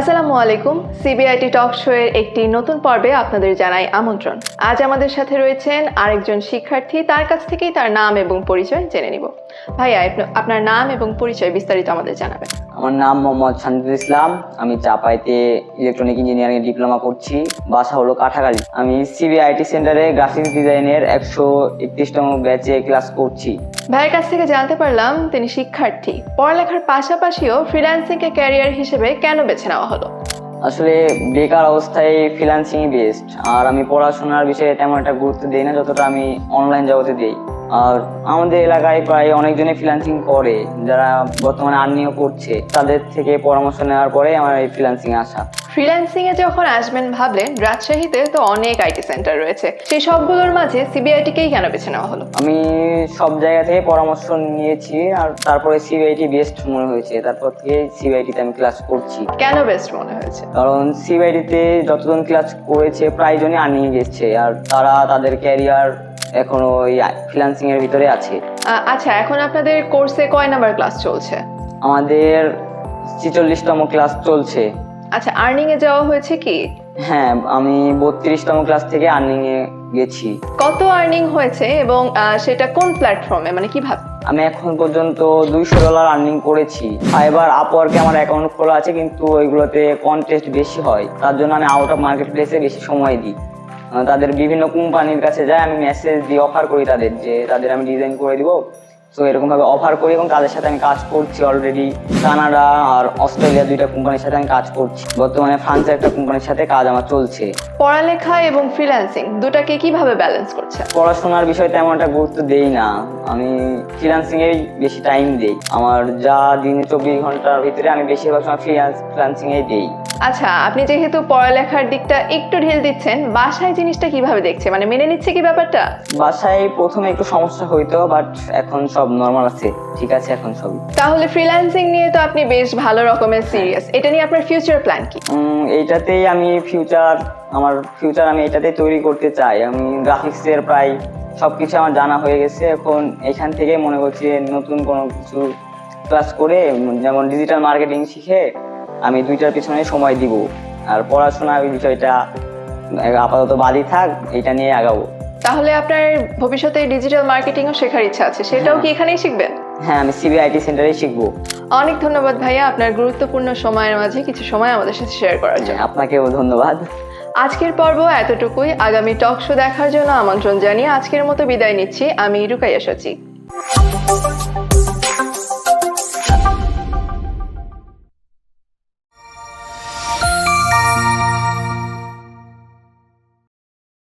আসসালামু আলাইকুম সিবিআইটি talk show এর একটি নতুন পর্বে আপনাদের জানাই আমন্ত্রণ। আজ আমাদের সাথে রয়েছেন আরেকজন শিক্ষার্থী, তার কাছ থেকেই তার নাম এবং পরিচয় জেনে নিব। ভাইয়া আপনার নাম এবং পরিচয় বিস্তারিত আমাদের জানাবেন। আমার নাম মোহাম্মদ শান্তিদুল ইসলাম। আমি চাপাইতে ইলেকট্রনিক ইঞ্জিনিয়ারিং ডিপ্লোমা করছি। বাসা হলো কাঠাগাড়ি আমি সিবিআইটি সেন্টারে গ্রাফিক্স ডিজাইনের একশো একত্রিশতম ব্যাচে ক্লাস করছি। ভাইয়ের কাছ থেকে জানতে পারলাম তিনি শিক্ষার্থী। পড়ালেখার পাশাপাশিও ফ্রিল্যান্সিং কে ক্যারিয়ার হিসেবে কেন বেছে নেওয়া হলো? আসলে বেকার অবস্থায় ফ্রিল্যান্সিং বেস্ট আর আমি পড়াশোনার বিষয়ে তেমন একটা গুরুত্ব দিই না যতটা আমি অনলাইন জগতে দিই। আর আমাদের এলাকায় প্রায় অনেকজনই ফ্রিল্যান্সিং করে, যারা বর্তমানে আর্নিও করছে, তাদের থেকে পরামর্শ নেওয়ার পরে আমার এই ফ্রিল্যান্সিং আসা। ফ্রিল্যান্সিং এ যখন আসবেন ভাবলেন রাজশাহীতে তো অনেক আইটি সেন্টার রয়েছে। সেই সবগুলোর মাঝে সিবিআইটি কেই কেন বেছে নেওয়া হলো? আমি সব জায়গা থেকে পরামর্শ নিয়েছি আর তারপরে সিবিআইটি বেস্ট মনে হয়েছে। তারপর থেকে সিবিআইটিতে আমি ক্লাস করছি। কেন বেস্ট মনে হয়েছে? কারণ সিবিআইটিতে যতজন ক্লাস করেছে প্রায় জনই আর্নিং গেছে আর তারা তাদের ক্যারিয়ার এখনও ওই ফ্রিল্যান্সিং এর ভিতরে আছে। আচ্ছা এখন আপনাদের কোর্সে কয় নাম্বার ক্লাস চলছে? আমাদের ছিচল্লিশতম ক্লাস চলছে। আচ্ছা আর্নিং এ যাওয়া হয়েছে কি? হ্যাঁ আমি বত্রিশতম ক্লাস থেকে আর্নিং এ গেছি। কত আর্নিং হয়েছে এবং সেটা কোন প্ল্যাটফর্মে মানে কীভাবে আমি এখন পর্যন্ত দুইশো ডলার আর্নিং করেছি। ফাইবার আপওয়ার্কে আমার অ্যাকাউন্ট খোলা আছে কিন্তু ওইগুলোতে কন্টেস্ট বেশি হয়। তার জন্য আমি আউট অফ মার্কেট প্লেসে বেশি সময় দিই। তাদের বিভিন্ন কোম্পানির কাছে যাই আমি মেসেজ দিয়ে অফার করি তাদের যে তাদের আমি ডিজাইন করে দিব। তো এরকমভাবে অফার করি এবং তাদের সাথে আমি কাজ করছি অলরেডি কানাডা আর অস্ট্রেলিয়া দুইটা কোম্পানির সাথে আমি কাজ করছি। বর্তমানে ফ্রান্সের একটা কোম্পানির সাথে কাজ আমার চলছে। পড়ালেখা এবং ফ্রিল্যান্সিং দুটাকে কীভাবে ব্যালেন্স করছে পড়াশোনার বিষয়ে তেমন একটা গুরুত্ব দেই না। আমি ফ্রিল্যান্সিং এ বেশি টাইম দেই। আমার যা দিনে চব্বিশ ঘণ্টার ভিতরে আমি বেশিরভাগ সময় ফ্রিল্যান্সিং এ দেই। আচ্ছা আপনি যেহেতু পড়ালেখার দিকটা একটু ঢিল দিচ্ছেন বাসায় জিনিসটা কীভাবে দেখছে? মানে মেনে নিচ্ছে কি ব্যাপারটা? বাসায় প্রথমে একটু সমস্যা হইতো বাট এখন সব নর্মাল আছে ঠিক আছে এখন সব। তাহলে ফ্রিল্যান্সিং নিয়ে তো আপনি বেশ ভালো রকমের সিরিয়াস এটা নিয়ে আপনার ফিউচার প্ল্যান কি? এইটাতেই আমি ফিউচার আমার ফিউচার আমি এটাতেই তৈরি করতে চাই। আমি গ্রাফিক্সের প্রায় সবকিছু আমার জানা হয়ে গেছে। এখন এখান থেকে মনে করছি নতুন কোনো কিছু ক্লাস করে যেমন ডিজিটাল মার্কেটিং শিখে আমি দুইটার পিছনে সময় দিব। আর পড়াশোনা ওই বিষয়টা আপাতত বাদই থাক এটা নিয়ে আগাবো। তাহলে আপনার ভবিষ্যতে ডিজিটাল মার্কেটিংও শেখার ইচ্ছা আছে। সেটাও কি এখানেই শিখবেন? হ্যাঁ আমি সিবিআইটি সেন্টারে শিখব। অনেক ধন্যবাদ ভাইয়া আপনার গুরুত্বপূর্ণ সময়ের মাঝে কিছু সময় আমাদের সাথে শেয়ার করার জন্য। হ্যাঁ, আপনাকেও ধন্যবাদ। আজকের পর্ব এতটুকুই। আগামী টক শো দেখার জন্য আমন্ত্রণ জানিয়ে আজকের মতো বিদায় নিচ্ছি। আমি রুকাইয়া সচি